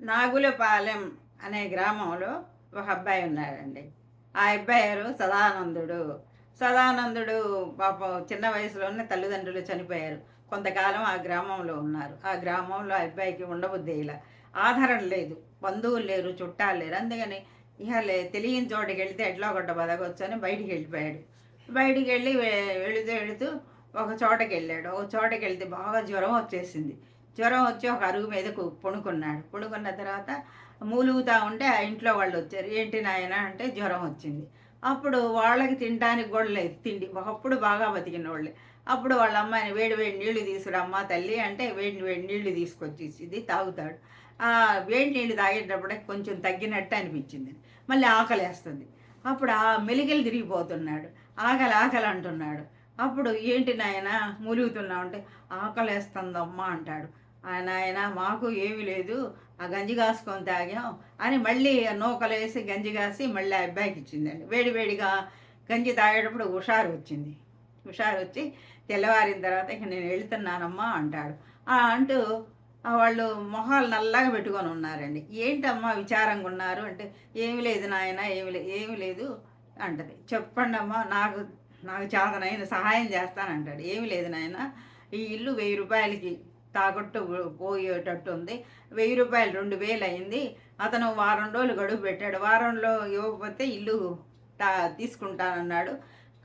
నాగులపాలెం అనే గ్రామంలో ఒక అబ్బాయి ఉన్నాడండి. ఆ అబ్బాయి గారు సదానందుడు. సదానందుడు పాపం చిన్న వయసులోనే తల్లిదండ్రులు చనిపోయారు. కొంతకాలం ఆ గ్రామంలో ఉన్నారు. ఆ గ్రామంలో ఆ అబ్బాయికి ఉండబుద్ధి ఇలా ఆధారం లేదు. బంధువులు లేరు చుట్టాలు లేరు. అందుకని ఇహలే లే తెలియని చోటికి వెళ్తే ఎట్లా ఒకటి బతకొచ్చు అని బయటికి వెళ్ళిపోయాడు. బయటికి వెళ్ళి వెళుతూ వెళుతూ ఒక చోటకి వెళ్ళాడు. ఒక చోటకి వెళ్తే బాగా జ్వరం వచ్చేసింది. జ్వరం వచ్చి ఒక అరుగు మీదకు పొణుకున్నాడు పొణుకున్న తర్వాత మూలుగుతా ఉంటే ఆ ఇంట్లో వాళ్ళు వచ్చారు. ఏంటి నాయన? అంటే జ్వరం వచ్చింది. అప్పుడు వాళ్ళకి తినడానికి కూడా లేదు తిండి. ఒకప్పుడు బాగా బతికిన వాళ్ళే అప్పుడు వాళ్ళ అమ్మాయిని వేడి వేడి నీళ్ళు తీసుకురమ్మా తల్లి అంటే వేడి వేడి నీళ్ళు తీసుకొచ్చి ఇది తాగుతాడు. ఆ వేడి నీళ్ళు తాగేటప్పుడే కొంచెం తగ్గినట్టు అనిపించింది. మళ్ళీ ఆకలి వేస్తుంది అప్పుడు ఆ మెలికలు తిరిగిపోతున్నాడు. ఆకలి ఆకలి అంటున్నాడు. అప్పుడు ఏంటి నాయన? ములుగుతున్నా ఉంటే ఆకలేస్తుందమ్మా అంటాడు. ఆయన ఆయన మాకు ఏమీ లేదు. ఆ గంజి కాసుకొని తాగాం అని మళ్ళీ నూకలేసి గంజి కాసి మళ్ళీ అబ్బాయికి ఇచ్చిందండి. వేడివేడిగా గంజి తాగేటప్పుడు హుషారు వచ్చింది. హుషారు వచ్చి తెల్లవారిన తర్వాత ఇక నేను వెళ్తున్నానమ్మా అంటాడు. అంటూ వాళ్ళు మొహాలు నల్లగా పెట్టుకొని ఉన్నారండి. ఏంటమ్మా విచారంగా ఉన్నారు? అంటే ఏమి లేదు నాయన ఏమి లేదు ఏమి లేదు అంటది. చెప్పండి అమ్మా నాకు నాకు చేతనైన సహాయం చేస్తానంటాడు. ఏమి లేదు నాయన. ఈ ఇల్లు వెయ్యి రూపాయలకి తాగొట్టు పోయేటట్టు ఉంది. వెయ్యి రూపాయలు రెండు వేలు అయింది. అతను వారం రోజులు గడువు పెట్టాడు. వారంలో ఇవ్వకపోతే ఇల్లు తా తీసుకుంటానన్నాడు.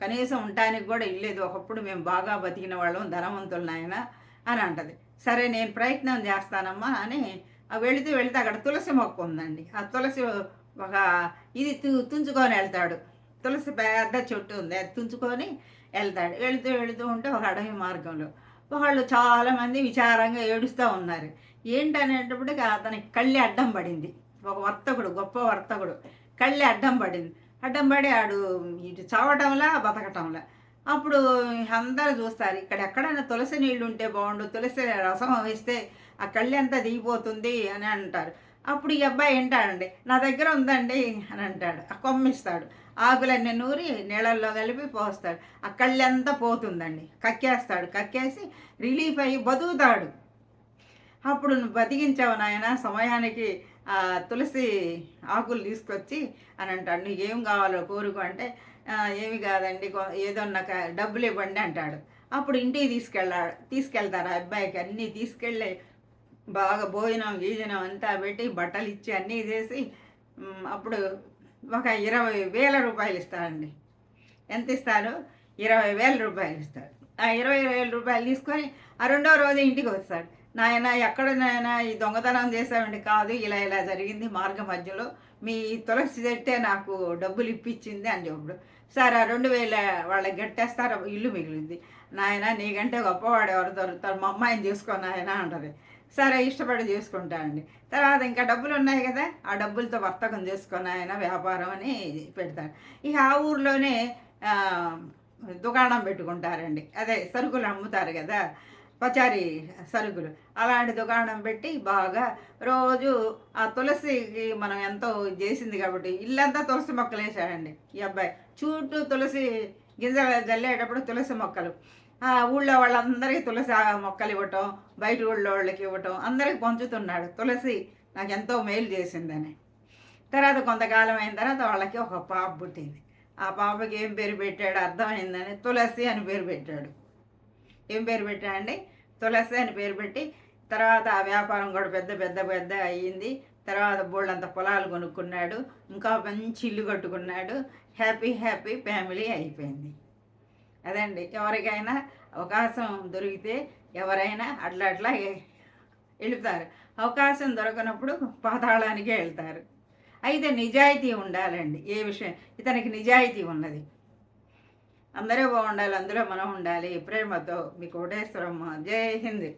కనీసం ఉండటానికి కూడా ఇల్లేదు ఒకప్పుడు మేము బాగా బతికిన వాళ్ళం ధనవంతులు నాయన అని అంటది. సరే నేను ప్రయత్నం చేస్తానమ్మా అని వెళితే వెళితే అక్కడ తులసి మొక్క ఉందండి. ఆ తులసి ఒక ఇది తు- తుంచుకొని వెళ్తాడు. తులసి పెద్ద చెట్టు ఉంది. అది తుంచుకొని వెళ్తాడు. వెళుతూ వెళుతూ ఉంటే ఒక అడవి మార్గంలో వాళ్ళు చాలామంది విచారంగా ఏడుస్తూ ఉన్నారు. ఏంటనేటప్పటికి అతనికి కళ్ళి అడ్డం పడింది. ఒక వర్తకుడు గొప్ప వర్తకుడు కళ్ళి అడ్డం పడింది. అడ్డం పడి ఆడు ఇటు చావటంలా బతకటంలా. అప్పుడు అందరూ చూస్తారు ఇక్కడ ఎక్కడైనా తులసి నీళ్ళు ఉంటే బాగుండు తులసి రసం వేస్తే ఆ కళ్ళి అంతా దిగిపోతుంది అని అంటారు. అప్పుడు ఈ అబ్బాయి ఏంటాడండి నా దగ్గర ఉందండి అని అంటాడు. ఆ కొమ్మిస్తాడు. ఆకులన్నీ నూరి నీళ్ళల్లో కలిపి పోస్తాడు. అక్కళ్ళంతా పోతుందండి. కక్కేస్తాడు. కక్కేసి రిలీఫ్ అయ్యి బతుకుతాడు. అప్పుడు నువ్వు బతికించావు నాయన సమయానికి ఆ తులసి ఆకులు తీసుకొచ్చి అని అంటాడు. నీకు ఏం కావాలో కోరుకు అంటే ఏమి కాదండి కొ- ఏదో నాకు డబ్బులు ఇవ్వండి అంటాడు. అప్పుడు ఇంటికి తీసుకెళ్ళాడు తీసుకెళ్తారు ఆ అబ్బాయికి. అన్నీ తీసుకెళ్ళి బాగా భోజనం గీజనం అంతా పెట్టి బట్టలు ఇచ్చి అన్నీ చేసి అప్పుడు ఒక ఇరవై వేల రూపాయలు ఇస్తానండి ఎంత ఇస్తారు? ఇరవై వేల రూపాయలు ఇస్తాడు ఆ ఇరవై వేల రూపాయలు తీసుకొని ఆ రెండో రోజు ఇంటికి వస్తాడు నాయన ఎక్కడ నాయన ఈ దొంగతనం చేసామండి కాదు ఇలా ఇలా జరిగింది మార్గ మధ్యలో. మీ తులసి చెట్టే నాకు డబ్బులు ఇప్పించింది అని చెప్పుడు. సార్ ఆ రెండు వేల వాళ్ళకి గట్టేస్తారు ఇల్లు మిగిలింది. నాయన నీకంటే గొప్పవాడు ఎవరు దొరుకుతారు? మా అమ్మాయిని చూసుకో నాయన అంటారు సరే ఇష్టపడి చేసుకుంటానండి తర్వాత ఇంకా డబ్బులు ఉన్నాయి కదా ఆ డబ్బులతో వర్తకం చేసుకొని ఆయన వ్యాపారం అని పెడతాను ఇక ఆ ఊర్లోనే దుకాణం పెట్టుకుంటారండి. అదే సరుకులు అమ్ముతారు కదా పచారీ సరుకులు. అలాంటి దుకాణం పెట్టి బాగా రోజు ఆ తులసికి మనం ఎంతో చేసింది కాబట్టి ఇల్లంతా తులసి మొక్కలు వేసాడండి ఈ అబ్బాయి. చుట్టూ తులసి గింజలు జల్లేటప్పుడు తులసి మొక్కలు. ఆ ఊళ్ళో వాళ్ళందరికీ తులసి మొక్కలు ఇవ్వటం బయట ఊళ్ళో వాళ్ళకి ఇవ్వటం అందరికి పంచుతున్నాడు. తులసి నాకు ఎంతో మేలు చేసిందని. తర్వాత కొంతకాలం అయిన తర్వాత వాళ్ళకి ఒక పాప పుట్టింది. ఆ పాపకి ఏం పేరు పెట్టాడు అర్థమైందని తులసి అని పేరు పెట్టాడు. ఏం పేరు పెట్టాడండి? తులసి అని పేరు పెట్టి తర్వాత ఆ వ్యాపారం కూడా పెద్ద పెద్ద పెద్ద అయ్యింది. తర్వాత బోళ్ళంత పొలాలు కొనుక్కున్నాడు ఇంకా మంచి ఇల్లు కట్టుకున్నాడు. హ్యాపీ హ్యాపీ ఫ్యామిలీ అయిపోయింది. అదండి. ఎవరికైనా అవకాశం దొరికితే ఎవరైనా అట్లా అట్లా వెళుతారు. అవకాశం దొరకనప్పుడు పాతాళానికే వెళ్తారు. అయితే నిజాయితీ ఉండాలండి. ఏ విషయం? ఇతనికి నిజాయితీ ఉన్నది. అందరూ బాగుండాలి అందులో మనం ఉండాలి. ప్రేమతో మీ కోటేశ్వరమ్మ. జై హింద్.